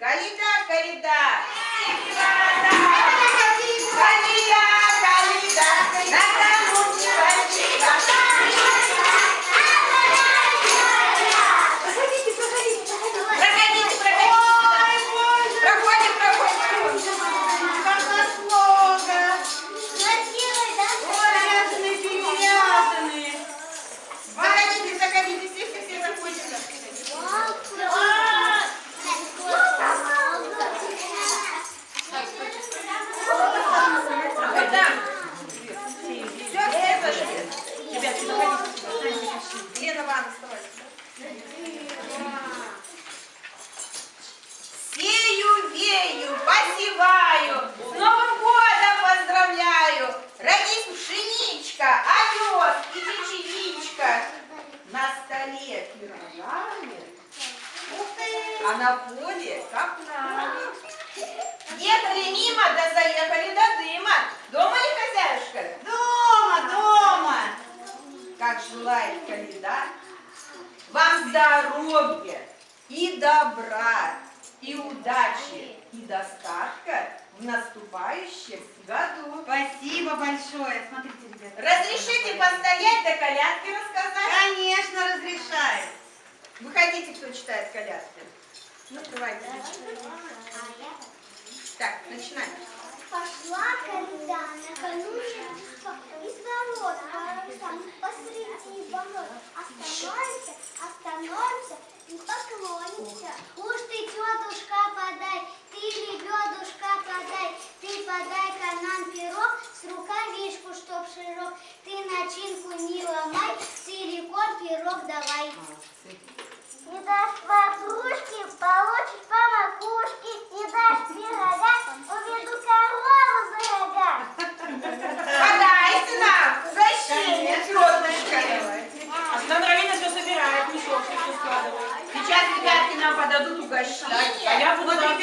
Kalida, kalida. Kalida, kalida. поле и рожает, а на поле как на. Ехали мимо, да заехали до дыма. Дома ли хозяюшка? Дома, дома. Как желает каледа, вам здоровья и добра, и удачи, и достатка в наступающем году. Спасибо большое. Смотрите, ребята. Разрешите постоять до колядки рассказать? Конечно, разрешаю. Выходите, кто читает колядки. Ну, давайте. Так, начинаем. Пошла коляда накануне из ворот по посреди болот. Остановимся, остановимся и поклонимся. Уж ты, тетушка, подай, ты, лебедушка, подай, ты подай-ка нам пирог с рукавишку, чтоб широк. Ты начинку не ломай, целиком пирог давай. Не дашь ватрушки, получишь по макушке, не дашь пирога, уведу корову за рога. Подайте нам угощение, тетушка. Остановление все собирает, мешок все складывает. Сейчас ребятки нам подадут угощение. А я буду Вот, вам-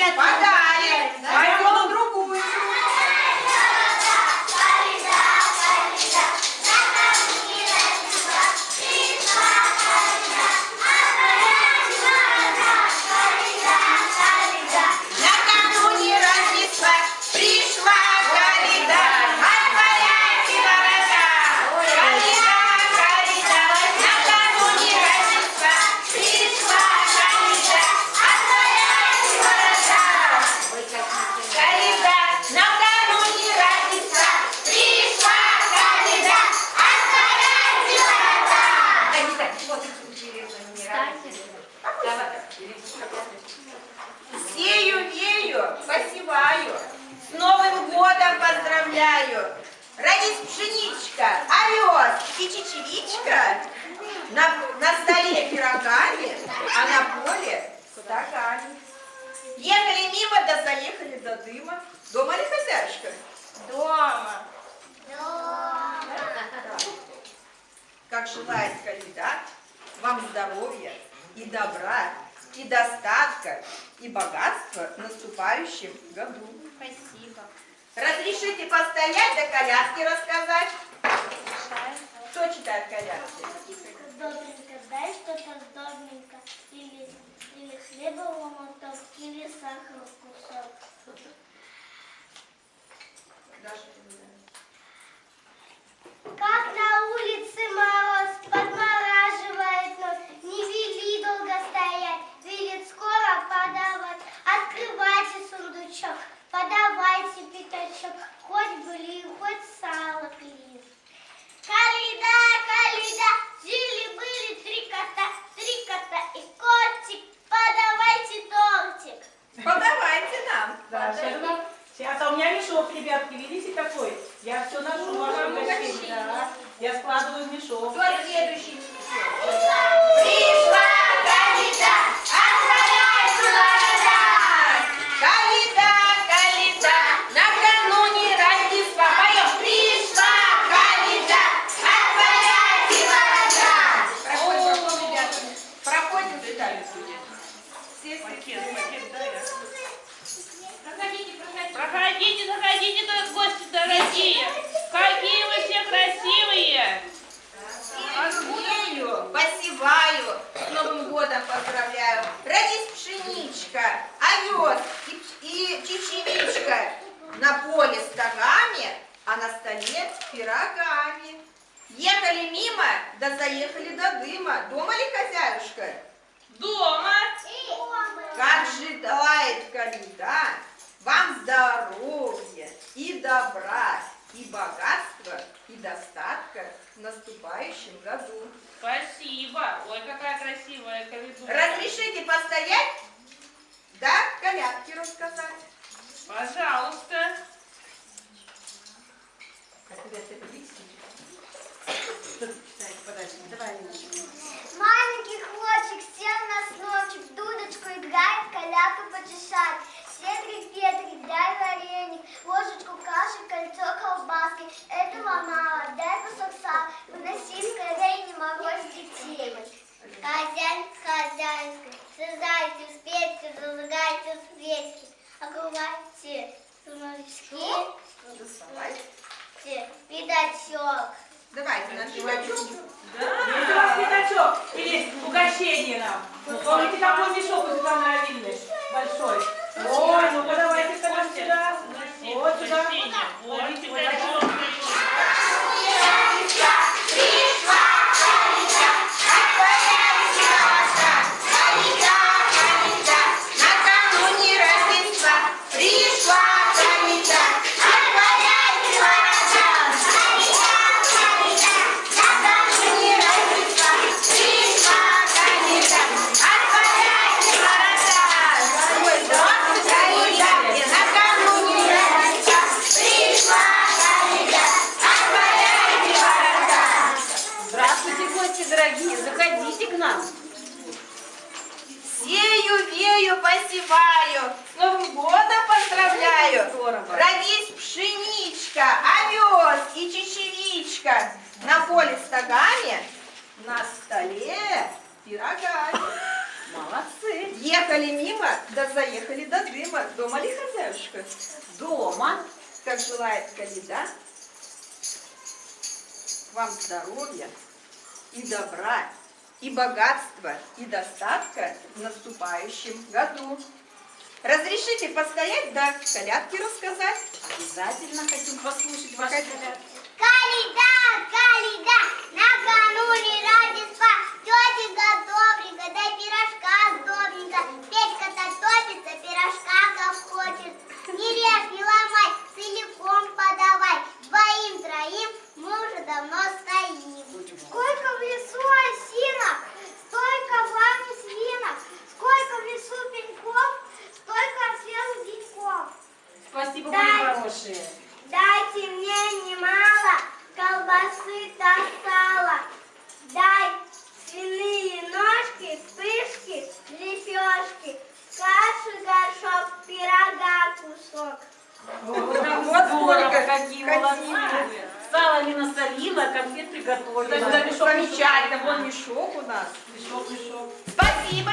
на, столе пирогами, а на поле стакане. Ехали мимо, да заехали до дыма. Дома ли хозяюшка? Дома. Как желает кандидат, вам здоровья и добра, и достатка, и богатства в наступающем году. Спасибо. Разрешите постоять до колядки рассказать? Добренько, дай что-то добренько, или, или хлеба ломоток, или сахар кусок. Как на улице мороз подмораживает нос, не вели долго стоять, велит скоро подавать. Открывайте сундучок, подавайте пятачок, хоть были, хоть сало пили. Калида, калида, жили-были три кота, три кота и котик, подавайте тортик. Подавайте нам. Да, сейчас, нам- сейчас, а у меня мешок, ребятки, видите какой? Я все ношу, ваше угощение. Да. Я складываю в мешок. Кто следующий? Столе пирогами. Ехали мимо, да заехали до дыма. Дома ли хозяюшка? Дома. Как желает коляда, вам здоровья и добра, и богатства, и достатка в наступающем году. Спасибо. Ой, какая красивая коридор. Разрешите постоять? Да, колядки рассказать. Пожалуйста. Играет, коляку почесать. Седрик, Петрик, дай вареник, ложечку каши, кольцо колбаски. Этого мало, дай кусок сала, выноси заехали до дыма. Дома ли хозяюшка? Дома. Как желает Каледа. Вам здоровья и добра, и богатства, и достатка в наступающем году. Разрешите постоять, да колядки рассказать? Обязательно хотим послушать ваши колядки. Каледа, каледа, накануне Рождества тетенька добренька, дай нас. Мешок, мешок. Спасибо,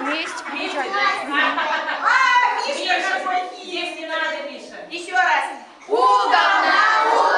вместе побежали. А, Мишка Миша, какой есть не надо, Миша. Еще раз. Угол на угол, угол.